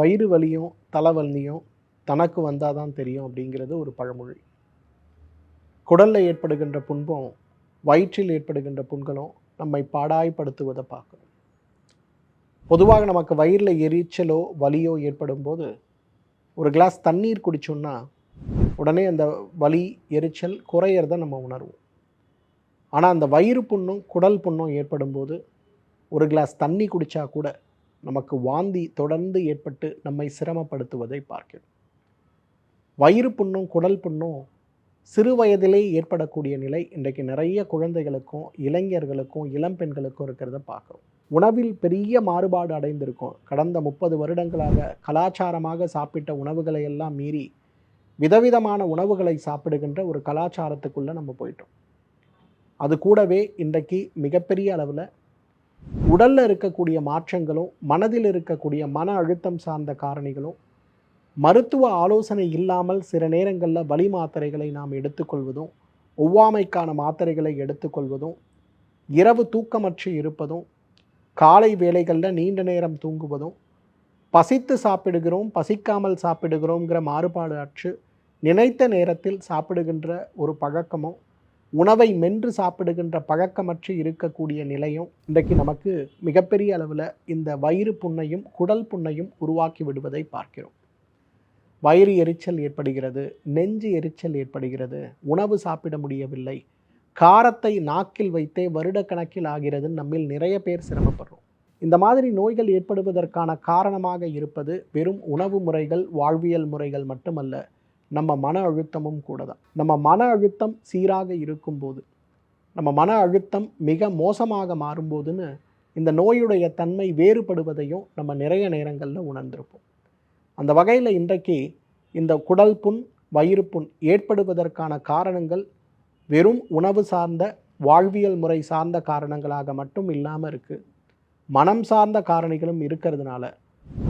வயிறு வலியும் தலைவலியும் தனக்கு வந்தால் தான் தெரியும் அப்படிங்கிறது ஒரு பழமொழி. குடலில் ஏற்படுகின்ற புண்பம் வயிற்றில் ஏற்படுகின்ற புண்களும் நம்மை பாடாய்படுத்துவதை பார்க்கணும் பொதுவாக நமக்கு வயிறில் எரிச்சலோ வலியோ ஏற்படும் போது ஒரு கிளாஸ் தண்ணீர் குடிச்சோம்னா உடனே அந்த வலி எரிச்சல் குறையிறத நம்ம உணர்வோம். ஆனால் அந்த வயிறு புண்ணும் குடல் புண்ணும் ஏற்படும் போது ஒரு கிளாஸ் தண்ணி குடித்தா கூட நமக்கு வாந்தி தொடர்ந்து ஏற்பட்டு நம்மை சிரமப்படுத்துவதை பார்க்கிறோம். வயிறு புண்ணும் குடல் புண்ணும் சிறு வயதிலே ஏற்படக்கூடிய நிலை இன்றைக்கு நிறைய குழந்தைகளுக்கும் இளைஞர்களுக்கும் இளம் பெண்களுக்கும் இருக்கிறத பார்க்குறோம். உணவில் பெரிய மாறுபாடு அடைந்திருக்கும். கடந்த முப்பது வருடங்களாக கலாச்சாரமாக சாப்பிட்ட உணவுகளை எல்லாம் மீறி விதவிதமான உணவுகளை சாப்பிடுகின்ற ஒரு கலாச்சாரத்துக்குள்ளே நம்ம போயிட்டோம். அது கூடவே இன்றைக்கு மிகப்பெரிய அளவில் உடலில் இருக்கக்கூடிய மாற்றங்களும் மனதில் இருக்கக்கூடிய மன அழுத்தம் சார்ந்த காரணிகளும் மருத்துவ ஆலோசனை இல்லாமல் சில நேரங்களில் வலி மாத்திரைகளை நாம் எடுத்துக்கொள்வதும் ஒவ்வாமைக்கான மாத்திரைகளை எடுத்துக்கொள்வதும் இரவு தூக்கமற்று இருப்பதும் காலை வேளைகளில் நீண்ட நேரம் தூங்குவதும் பசித்து சாப்பிடுகிறோம் பசிக்காமல் சாப்பிடுகிறோங்கிற மாறுபாடு அற்று நினைத்த நேரத்தில் சாப்பிடுகின்ற ஒரு பழக்கமும் உணவை மென்று சாப்பிடுகின்ற பழக்கமற்று இருக்கக்கூடிய நிலையும் இன்றைக்கு நமக்கு மிகப்பெரிய அளவில் இந்த வயிறு புண்ணையும் குடல் புண்ணையும் உருவாக்கி விடுவதை பார்க்கிறோம். வயிறு எரிச்சல் ஏற்படுகிறது நெஞ்சு எரிச்சல் ஏற்படுகிறது உணவு சாப்பிட முடியவில்லை காரத்தை நாக்கில் வைத்தே வருடக்கணக்கில் ஆகிறது நம்மில் நிறைய பேர் சிரமப்படுறோம். இந்த மாதிரி நோய்கள் ஏற்படுவதற்கான காரணமாக இருப்பது வெறும் உணவு முறைகள் வாழ்வியல் முறைகள் மட்டுமல்ல நம்ம மன அழுத்தமும் கூட தான் நம்ம மன அழுத்தம் சீராக இருக்கும்போது நம்ம மன அழுத்தம் மிக மோசமாக மாறும்போதுன்னு இந்த நோயுடைய தன்மை வேறுபடுவதையும் நம்ம நிறைய நேரங்களில் உணர்ந்திருப்போம். அந்த வகையில் இன்றைக்கு இந்த குடல் புண் வயிறு புண் ஏற்படுவதற்கான காரணங்கள் வெறும் உணவு சார்ந்த வாழ்வியல் முறை சார்ந்த காரணங்களாக மட்டும் இல்லாமல் இருக்குது மனம் சார்ந்த காரணிகளும் இருக்கிறதுனால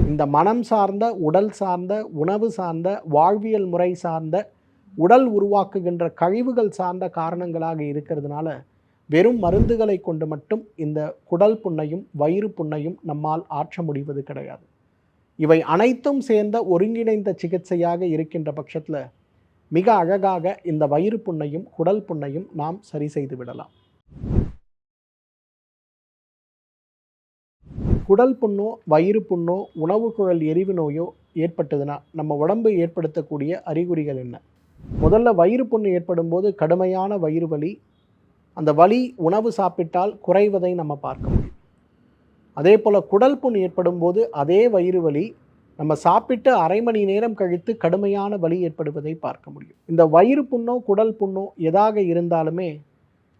இந்த மனம் சார்ந்த உடல் சார்ந்த உணவு சார்ந்த வாழ்வியல் முறை சார்ந்த உடல் உருவாக்குகின்ற கழிவுகள் சார்ந்த காரணங்களாக இருக்கிறதுனால வெறும் மருந்துகளை கொண்டு மட்டும் இந்த குடல் புண்ணையும் வயிறு புண்ணையும் நம்மால் ஆற்ற முடிவது கிடையாது. இவை அனைத்தும் சேர்ந்த ஒருங்கிணைந்த சிகிச்சையாக இருக்கின்ற பட்சத்தில் மிக அழகாக இந்த வயிறு புண்ணையும் குடல் புண்ணையும் நாம் சரி செய்து விடலாம். குடல் புண்ணோ வயிறு புண்ணோ உணவு குழல் எரிவு நோயோ ஏற்பட்டதுன்னா நம்ம உடம்பு ஏற்படுத்தக்கூடிய அறிகுறிகள் என்ன? முதல்ல வயிறு புண்ணு ஏற்படும் போது கடுமையான வயிறு வலி அந்த வலி உணவு சாப்பிட்டால் குறைவதை நம்ம பார்க்க முடியும். அதே போல் குடல் புண் ஏற்படும் போது அதே வயிறு வலி நம்ம சாப்பிட்டு அரை மணி நேரம் கழித்து கடுமையான வலி ஏற்படுவதை பார்க்க முடியும். இந்த வயிறு புண்ணோ குடல் புண்ணோ எதாக இருந்தாலுமே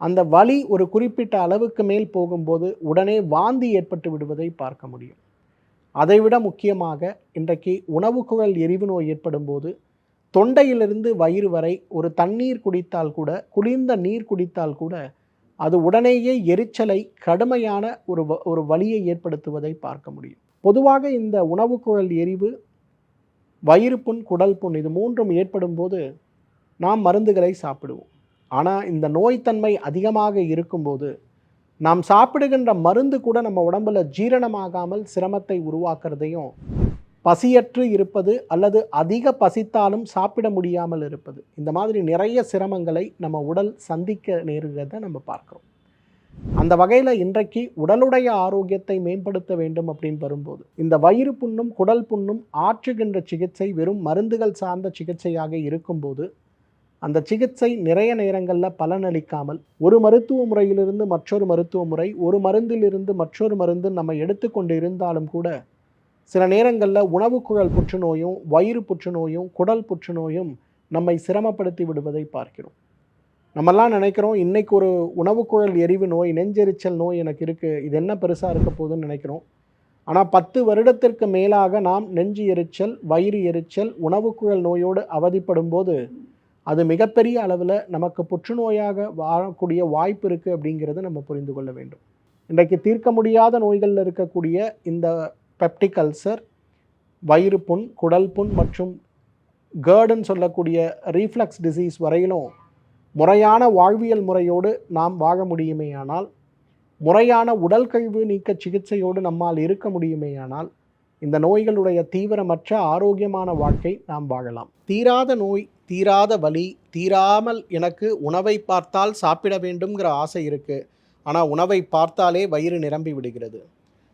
அந்த வலி ஒரு குறிப்பிட்ட அளவுக்கு மேல் போகும்போது உடனே வாந்தி ஏற்பட்டு விடுவதை பார்க்க முடியும். அதைவிட முக்கியமாக இன்றைக்கு உணவு குழல் எரிவு நோய் ஏற்படும் போது தொண்டையிலிருந்து வயிறு வரை ஒரு தண்ணீர் குடித்தால் கூட குளிர்ந்த நீர் குடித்தால் கூட அது உடனேயே எரிச்சலை கடுமையான ஒரு வ- ஒரு வலியை ஏற்படுத்துவதை பார்க்க முடியும். பொதுவாக இந்த உணவு குழல் எரிவு வயிறு புண் குடல் புண் இது மூன்றும் ஏற்படும் போது நாம் மருந்துகளை சாப்பிடுவோம். ஆனால் இந்த நோய்த்தன்மை அதிகமாக இருக்கும்போது நாம் சாப்பிடுகின்ற மருந்து கூட நம்ம உடம்புல ஜீரணமாகாமல் சிரமத்தை உருவாக்குறதையும் பசியற்று இருப்பது அல்லது அதிக பசித்தாலும் சாப்பிட முடியாமல் இருப்பது இந்த மாதிரி நிறைய சிரமங்களை நம்ம உடல் சந்திக்க நேருகிறத நம்ம பார்க்குறோம். அந்த வகையில் இன்றைக்கு உடலுடைய ஆரோக்கியத்தை மேம்படுத்த வேண்டும் அப்படின்னு வரும்போது இந்த வயிறு புண்ணும் குடல் புண்ணும் ஆற்றுகின்ற சிகிச்சை வெறும் மருந்துகள் சார்ந்த சிகிச்சையாக இருக்கும்போது அந்த சிகிச்சை நிறைய நேரங்களில் பலனளிக்காமல் ஒரு மருத்துவ முறையிலிருந்து மற்றொரு மருத்துவ முறை ஒரு மருந்திலிருந்து மற்றொரு மருந்து நம்ம எடுத்துக்கொண்டு இருந்தாலும் கூட சில நேரங்களில் உணவு குழல் புற்றுநோயும் வயிறு புற்றுநோயும் குடல் புற்றுநோயும் நம்மை சிரமப்படுத்தி விடுவதை பார்க்கிறோம். நம்மெல்லாம் நினைக்கிறோம் இன்னைக்கு ஒரு உணவு குழல் எரிவு நோய் நெஞ்செரிச்சல் நோய் எனக்கு இருக்குது இது என்ன பெருசாக இருக்க போகுதுன்னு நினைக்கிறோம். ஆனால் பத்து வருடத்திற்கு மேலாக நாம் நெஞ்சு எரிச்சல் வயிறு எரிச்சல் உணவு குழல் நோயோடு அவதிப்படும் போது அது மிகப்பெரிய அளவில் நமக்கு புற்றுநோயாக வாழக்கூடிய வாய்ப்பு இருக்குது அப்படிங்கிறத நம்ம புரிந்து கொள்ள வேண்டும். இன்றைக்கு தீர்க்க முடியாத நோய்களில் இருக்கக்கூடிய இந்த பெப்டிக் அல்சர் வயிறு புண் குடல் புண் மற்றும் கேர்டுன்னு சொல்லக்கூடிய ரீஃப்ளக்ஸ் டிசீஸ் வரையிலும் முறையான வாழ்வியல் முறையோடு நாம் வாழ முடியுமேயானால் முறையான உடல் கழிவு நீக்க சிகிச்சையோடு நம்மால் இருக்க முடியுமேயானால் இந்த நோய்களுடைய தீவிரமற்ற ஆரோக்கியமான வாழ்க்கை நாம் வாழலாம். தீராத நோய் தீராத வலி தீராமல் எனக்கு உணவை பார்த்தால் சாப்பிட வேண்டும்ங்கிற ஆசை இருக்குது ஆனால் உணவை பார்த்தாலே வயிறு நிரம்பி விடுகிறது.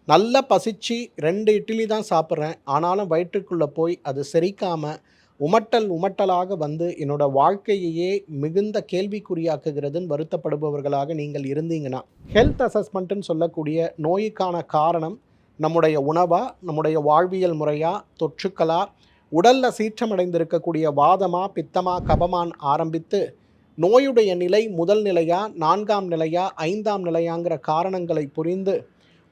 நல்ல பசிச்சு ரெண்டு இட்லி தான் சாப்பிட்றேன். ஆனாலும் வயிற்றுக்குள்ளே போய் அது செரிக்காமல் உமட்டல் உமட்டலாக வந்து என்னோட வாழ்க்கையையே மிகுந்த கேள்விக்குறியாக்குகிறதுன்னு வருத்தப்படுபவர்களாக நீங்கள் இருந்தீங்கன்னா ஹெல்த் அசஸ்மெண்ட்டுன்னு சொல்லக்கூடிய நோய்க்கான காரணம் நம்முடைய உணவா நம்முடைய வாழ்வியல் முறையா தொற்றுக்களா உடல்ல சீற்றமடைந்திருக்கக்கூடிய வாதமா பித்தமா கபமான் ஆரம்பித்து நோயுடைய நிலை முதல் நிலையா நான்காம் நிலையா ஐந்தாம் நிலையாங்கிற காரணங்களை புரிந்து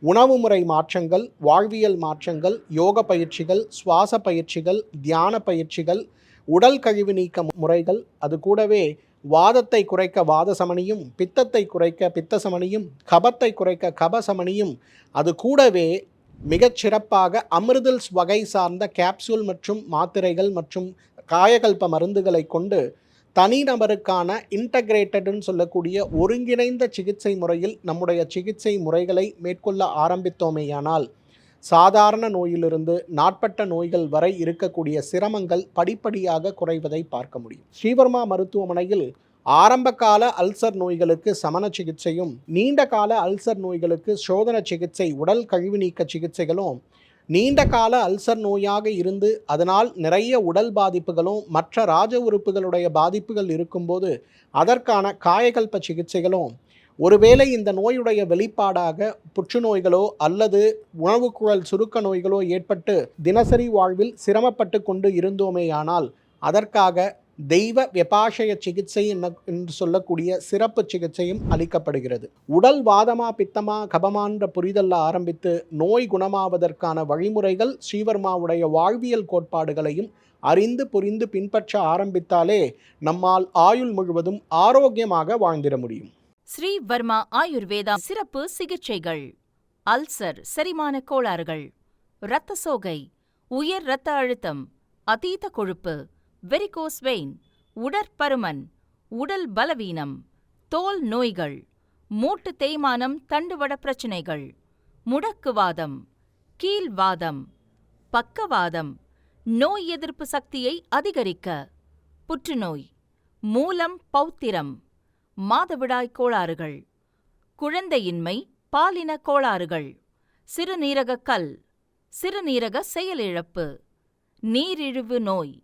உணவு முறை மாற்றங்கள் வாழ்வியல் மாற்றங்கள் யோக பயிற்சிகள் சுவாச பயிற்சிகள் தியான பயிற்சிகள் உடல் கழிவு நீக்க முறைகள் அது கூடவே வாதத்தை குறைக்க வாத சமணியும் பித்தத்தை குறைக்க பித்த சமணியும் கபத்தை குறைக்க கபசமணியும் அது கூடவே மிகச் சிறப்பாக அமிர்தல்ஸ் வகை சார்ந்த கேப்சூல் மற்றும் மாத்திரைகள் மற்றும் காயகல்ப மருந்துகளை கொண்டு தனிநபருக்கான இன்டகிரேட்டடுன்னு சொல்லக்கூடிய ஒருங்கிணைந்த சிகிச்சை முறையில் நம்முடைய சிகிச்சை முறைகளை மேற்கொள்ள ஆரம்பித்தோமேயானால் சாதாரண நோயிலிருந்து நாட்பட்ட நோய்கள் வரை இருக்கக்கூடிய சிரமங்கள் படிப்படியாக குறைவதை பார்க்க முடியும். ஸ்ரீவர்மா மருத்துவமனையில் ஆரம்பகால அல்சர் நோய்களுக்கு சமண சிகிச்சையும் நீண்ட கால அல்சர் நோய்களுக்கு சோதன சிகிச்சை உடல் கழிவு நீக்க சிகிச்சைகளும் நீண்ட கால அல்சர் நோயாக இருந்து அதனால் நிறைய உடல் பாதிப்புகளும் மற்ற ராஜ உறுப்புகளுடைய பாதிப்புகள் இருக்கும்போது அதற்கான காயகல்ப சிகிச்சைகளும் ஒருவேளை இந்த நோயுடைய வெளிப்பாடாக புற்றுநோய்களோ அல்லது உணவுக்குழல் சுருக்க நோய்களோ ஏற்பட்டு தினசரி வாழ்வில் சிரமப்பட்டு கொண்டு இருந்தோமேயானால் அதற்காக தெய்வ வெபாஷய சிகிச்சை என்று சொல்லக்கூடிய சிறப்பு சிகிச்சையும் அளிக்கப்படுகிறது. உடல் வாதமா பித்தமா கபமான்ற புரிதல்ல ஆரம்பித்து நோய் குணமாவதற்கான வழிமுறைகள் ஸ்ரீவர்மாவுடைய வாழ்வியல் கோட்பாடுகளையும் அறிந்து புரிந்து பின்பற்ற ஆரம்பித்தாலே நம்மால் ஆயுள் முழுவதும் ஆரோக்கியமாக வாழ்ந்திட முடியும். ஸ்ரீவர்மா ஆயுர்வேதா சிறப்பு சிகிச்சைகள். அல்சர் செரிமான கோளாறுகள். இரத்த சோகை உயர் இரத்த அழுத்தம் அதீத கொழுப்பு வெரிகோஸ் வெயின் உடற்பருமன் உடல் பலவீனம் தோல் நோய்கள் மூட்டு தேய்மானம் தண்டுவட பிரச்சினைகள் முடக்குவாதம் கீழ்வாதம் பக்கவாதம் நோய் எதிர்ப்பு சக்தியை அதிகரிக்க புற்றுநோய் மூலம் பௌத்திரம் மாதவிடாய் கோளாறுகள் குழந்தையின்மை பாலின கோளாறுகள் சிறுநீரக கல் சிறுநீரக செயலிழப்பு நீரிழிவு நோய்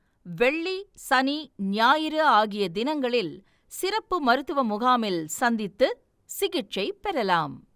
வெள்ளி சனி ஞாயிறு ஆகிய தினங்களில் சிறப்பு மருத்துவ முகாமில் சந்தித்து சிகிச்சை பெறலாம்.